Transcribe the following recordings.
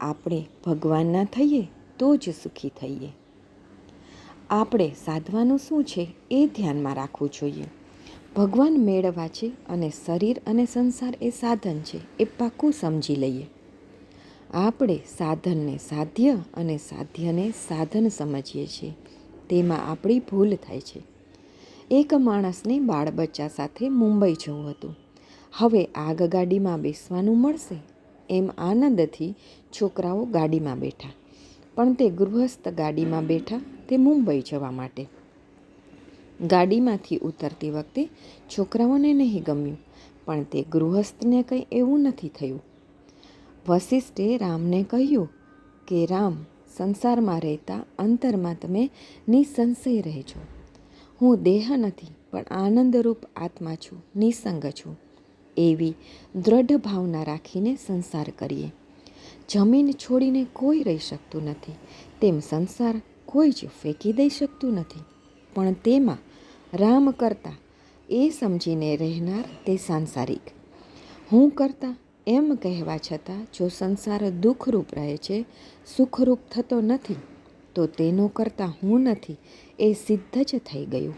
આપણે ભગવાનના થઈએ તો જ સુખી થઈએ. આપણે સાધવાનું શું છે એ ધ્યાનમાં રાખવું જોઈએ. ભગવાન મેળવવા છે અને શરીર અને સંસાર એ સાધન છે એ પાક્કું સમજી લઈએ. આપણે સાધનને સાધ્ય અને સાધ્યને સાધન સમજીએ છીએ. તેમાં આપણી ભૂલ થાય છે. એક માણસને બાળ બચ્ચા સાથે મુંબઈ જવું હતું. હવે આગગાડીમાં બેસવાનું મળશે એમ આનંદથી છોકરાઓ ગાડીમાં બેઠા. પણ તે ગૃહસ્થ ગાડીમાં બેઠા તે મુંબઈ જવા માટે. ગાડીમાંથી ઉતરતી વખતે છોકરાઓને નહીં ગમ્યું, પણ તે ગૃહસ્થને કંઈ એવું નથી થયું. વશિષ્ઠે રામને કહ્યું કે, રામ, સંસારમાં રહેતા અંતરમાં તમે નિસંશય રહેજો. હું દેહ નથી, પણ આનંદરૂપ આત્મા છું, નિસંગ છું. એવી દ્રઢ ભાવના રાખીને સંસાર કરીએ. જમીન છોડીને કોઈ રહી શકતું નથી. તેમ સંસાર કોઈ જ ફેંકી દઈ શકતું નથી. પણ તેમાં રામ કરતા એ સમજીને રહેનાર તે સાંસારિક. હું કરતા એમ કહેવા છતાં જો સંસાર દુઃખરૂપ રહે છે, સુખરૂપ થતો નથી, તો તેનો કરતાં હું નથી એ સિદ્ધ જ થઈ ગયું.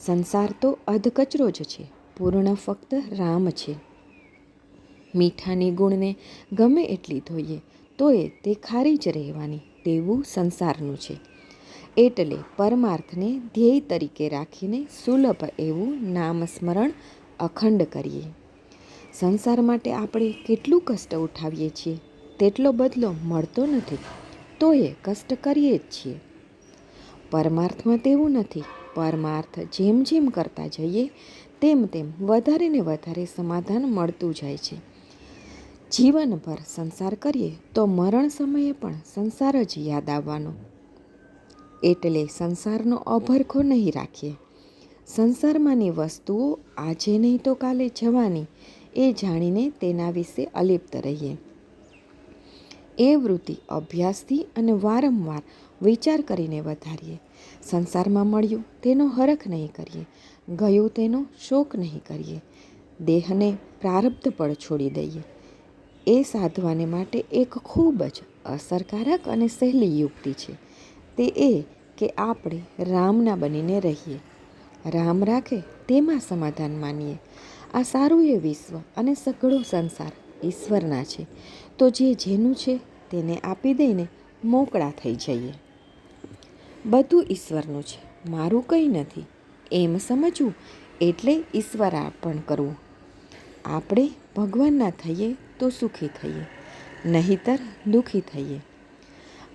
સંસાર તો અધકચરો જ છે. પૂર્ણ ફક્ત રામ છે. મીઠાની ગુણને ગમે એટલી ધોઈએ, તોય તે ખારી જ રહેવાની તેવું સંસારનું છે. એટલે પરમાર્થને ધ્યેય તરીકે રાખીને સુલભ એવું નામસ્મરણ અખંડ કરીએ. સંસાર માટે આપણે કેટલું કષ્ટ ઉઠાવીએ છીએ, તેટલો બદલો મળતો નથી, તોય કષ્ટ કરીએ જ છીએ. પરમાર્થમાં તેવું નથી, પરમાર્થ જેમ જેમ કરતા જઈએ તેમ તેમ વધારે ને વધારે સમાધાન મળતું જાય છે. જીવનભર સંસાર કરીએ તો મરણ સમયે પણ સંસાર જ યાદ આવવાનો. એટલે સંસારનો અભરખો નહીં રાખીએ. સંસારમાંની વસ્તુઓ આજે નહીં તો કાલે જવાની એ જાણીને તેના વિશે અલિપ્ત રહીએ. એ વૃત્તિ અભ્યાસથી અને વારંવાર વિચાર કરીને વધારીએ. સંસારમાં મળ્યું તેનો હરખ નહીં કરીએ. ગયું તેનો શોક નહીં કરીએ. દેહને પ્રારબ્ધ પણ છોડી દઈએ. એ સાધવાને માટે એક ખૂબ જ અસરકારક અને સહેલી યુક્તિ છે. તે એ કે આપણે રામના બનીને રહીએ. રામ રાખે તેમાં સમાધાન માનીએ. આ સારું એ વિશ્વ અને સઘળો સંસાર ઈશ્વરના છે. તો જે જેનું છે તેને આપી દઈને મોકળા થઈ જઈએ. બધું ઈશ્વરનું છે. મારું કંઈ નથી. એમ સમજવું એટલે ઈશ્વરાર્પણ કરવું. આપણે ભગવાનના થઈએ તો સુખી થઈએ, નહીતર દુઃખી થઈએ.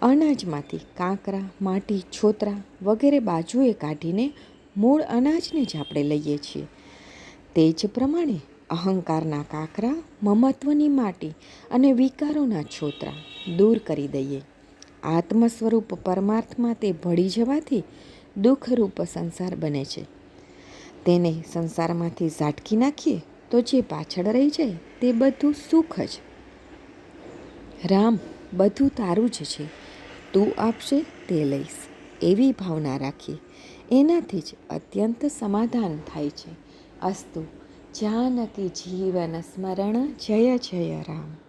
અનાજમાંથી કાંકરા, માટી, છોતરા વગેરે બાજુએ કાઢીને મૂળ અનાજને જ આપણે લઈએ છીએ. તે જ પ્રમાણે અહંકારના કાંકરા, મમત્વની માટી અને વિકારોના છોતરા દૂર કરી દઈએ. આત્મ સ્વરૂપ પરમાર્થમાં તે ભળી જવાથી દુઃખરૂપ સંસાર બને છે. તેને સંસારમાંથી ઝાટકી નાખીએ તો જે પાછળ રહી જાય તે બધું સુખ જ. રામ, બધું તારું જ છે. તું આપશે તે લઈશ. એવી ભાવના રાખી. એનાથી જ અત્યંત સમાધાન થાય છે. અસ્તુ, જાનકી જીવન સ્મરણ, જય જય રામ.